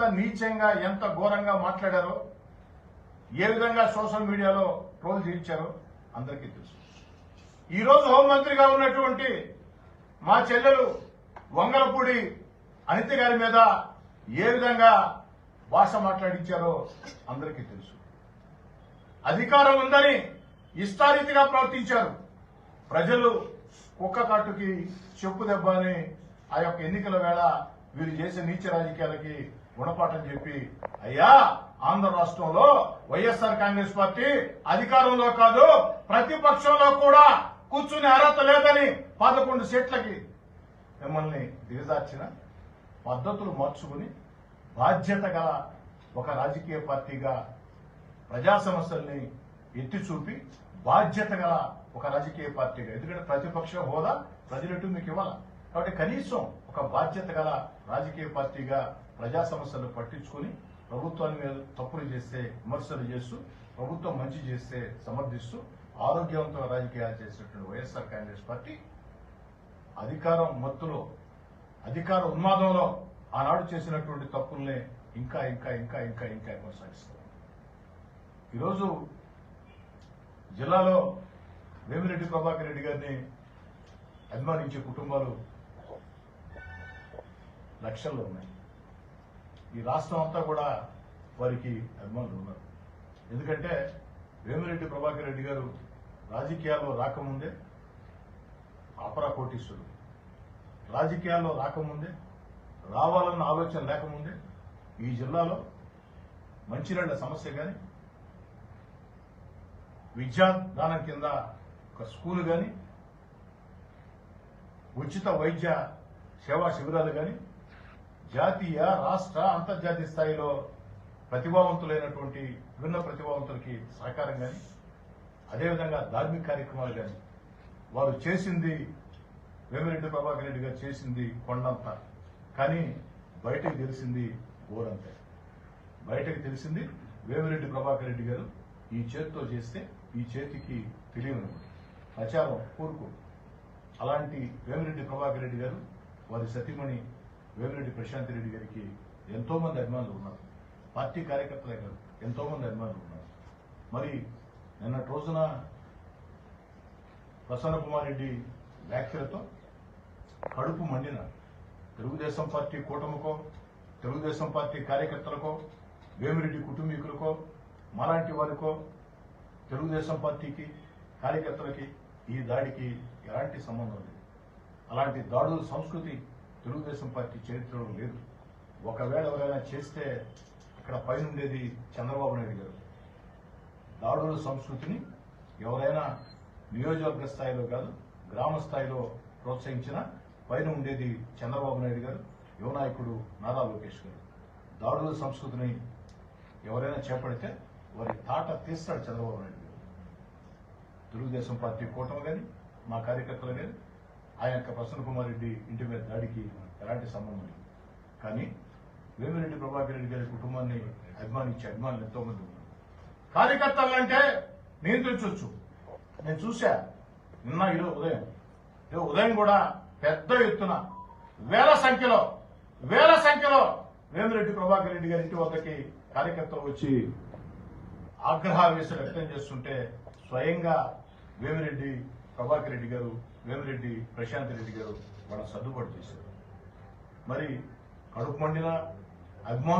ఎంత నీచంగా ఎంత ఘోరంగా మాట్లాడారో ఏ విధంగా సోషల్ మీడియాలో ట్రోల్ చేయించారో అందరికీ తెలుసు. ఈ రోజు హోంమంత్రిగా ఉన్నటువంటి మా చెల్లెలు వంగలపూడి అనిత గారి మీద ఏ విధంగా భాష మాట్లాడించారో అందరికీ తెలుసు. అధికారం ఉందని ఇష్టారీతిగా ప్రవర్తించారు. ప్రజలు కుక్క కాటుకి చెప్పు దెబ్బ అని ఆ యొక్క ఎన్నికల వేళ వీరు చేసే నీచ రాజకీయాలకి గుణపాఠం చెప్పి అయ్యా ఆంధ్ర రాష్ట్రంలో వైఎస్ఆర్ కాంగ్రెస్ పార్టీ అధికారంలో కాదు ప్రతిపక్షంలో కూడా కూర్చుని అర్హత లేదని పదకొండు సీట్లకి. మిమ్మల్ని దిగజార్చిన పద్ధతులు మార్చుకుని బాధ్యత గల ఒక రాజకీయ పార్టీగా ప్రజా సమస్యల్ని ఎత్తి చూపి బాధ్యత గల ఒక రాజకీయ పార్టీగా. ఎందుకంటే ప్రతిపక్ష హోదా ప్రజలెటు మీకు ఇవ్వాలి? కాబట్టి కనీసం ఒక బాధ్యత గల రాజకీయ పార్టీగా ప్రజా సమస్యలు పట్టించుకొని ప్రభుత్వాన్ని మీద తప్పులు చేస్తే విమర్శలు చేస్తూ ప్రభుత్వం మంచి చేస్తే సమర్థిస్తూ ఆరోగ్యవంతమైన రాజకీయాలు చేసినటువంటి వైఎస్ఆర్ కాంగ్రెస్ పార్టీ అధికారం మత్తులో అధికార ఉన్మాదంలో ఆనాడు చేసినటువంటి తప్పుల్ని ఇంకా ఇంకా ఇంకా ఇంకా ఇంకా కొనసాగిస్తారు ఈరోజు జిల్లాలో వేమిరెడ్డి ప్రభాకర్ రెడ్డి గారిని అభిమానించే కుటుంబాలు లక్షల్లో ఉన్నాయి. ఈ రాష్ట్రం అంతా కూడా వారికి అభిమానులు ఉన్నారు. ఎందుకంటే వేమిరెడ్డి ప్రభాకర్ రెడ్డి గారు రాజకీయాల్లో రాకముందే అపరా కోటీశ్వరుడు. రాజకీయాల్లో రాకముందే రావాలన్న ఆలోచన లేకముందే ఈ జిల్లాలో మంచినీళ్ళ సమస్య కానీ విద్యాదానం కింద ఒక స్కూల్ కానీ ఉచిత వైద్య సేవా శిబిరాలు కానీ జాతీయ రాష్ట్ర అంతర్జాతీయ స్థాయిలో ప్రతిభావంతులైనటువంటి విభిన్న ప్రతిభావంతులకి సహకారం కానీ అదేవిధంగా ధార్మిక కార్యక్రమాలు కానీ వారు చేసింది వేమిరెడ్డి ప్రభాకర్ రెడ్డి గారు చేసింది కొండంత. కానీ బయటకు తెలిసింది గోరంతే బయటకు తెలిసింది వేమిరెడ్డి ప్రభాకర్ రెడ్డి గారు ఈ చేతితో చేస్తే ఈ చేతికి తెలియను ప్రచారం కూరుకు. అలాంటి వేమిరెడ్డి ప్రభాకర్ రెడ్డి గారు వారి సతీమణి వేమిరెడ్డి ప్రశాంత్ రెడ్డి గారికి ఎంతో మంది అభిమానులు ఉన్నారు. పార్టీ కార్యకర్తలే కాదు ఎంతో మంది అభిమానులు ఉన్నారు. మరి నిన్నటి రోజున ప్రసన్న కుమార్ రెడ్డి వ్యాఖ్యలతో కడుపు మండిన తెలుగుదేశం పార్టీ కూటమికో తెలుగుదేశం పార్టీ కార్యకర్తలకో వేమిరెడ్డి కుటుంబీకులకో మాలాంటి వారికో తెలుగుదేశం పార్టీకి కార్యకర్తలకి ఈ దాడికి ఎలాంటి సంబంధం లేదు. అలాంటి దాడుల సంస్కృతి తెలుగుదేశం పార్టీ చరిత్రలో లేదు. ఒకవేళ ఎవరైనా చేస్తే ఇక్కడ పైన ఉండేది చంద్రబాబు నాయుడు గారు. దాడుల సంస్కృతిని ఎవరైనా నియోజకవర్గ స్థాయిలో కాదు గ్రామ స్థాయిలో ప్రోత్సహించిన పైన ఉండేది చంద్రబాబు నాయుడు గారు యువ నాయకుడు నారా లోకేష్ గారు. దాడుల సంస్కృతిని ఎవరైనా చేపడితే వారి తాట తీస్తాడు చంద్రబాబు నాయుడు గారు. తెలుగుదేశం పార్టీ కూటమి కానీ మా కార్యకర్తలు కానీ ఆయన యొక్క ప్రసన్న కుమార్ రెడ్డి ఇంటి మీద దాడికి ఎలాంటి సంబంధం లేదు. కానీ వేమిరెడ్డి ప్రభాకర్ రెడ్డి గారి కుటుంబాన్ని అభిమానించే అభిమానులు ఎంతో మంది ఉన్నారు. కార్యకర్తలంటే నియంత్రించవచ్చు నేను చూశా. నిన్న ఈరోజు ఉదయం. ఈరోజు ఉదయం కూడా పెద్ద ఎత్తున వేల సంఖ్యలో వేల సంఖ్యలో వేమిరెడ్డి ప్రభాకర్ రెడ్డి గారి ఇంటి వద్దకి కార్యకర్తలు వచ్చి ఆగ్రహావేశం వ్యక్తం చేస్తుంటే స్వయంగా వేమిరెడ్డి ప్రభాకర్ రెడ్డి గారు వేమిరెడ్డి ప్రశాంత్ రెడ్డి గారు వాళ్ళ సర్దుబాటు చేశారు. మరి కడుపు మండిన అభిమానులు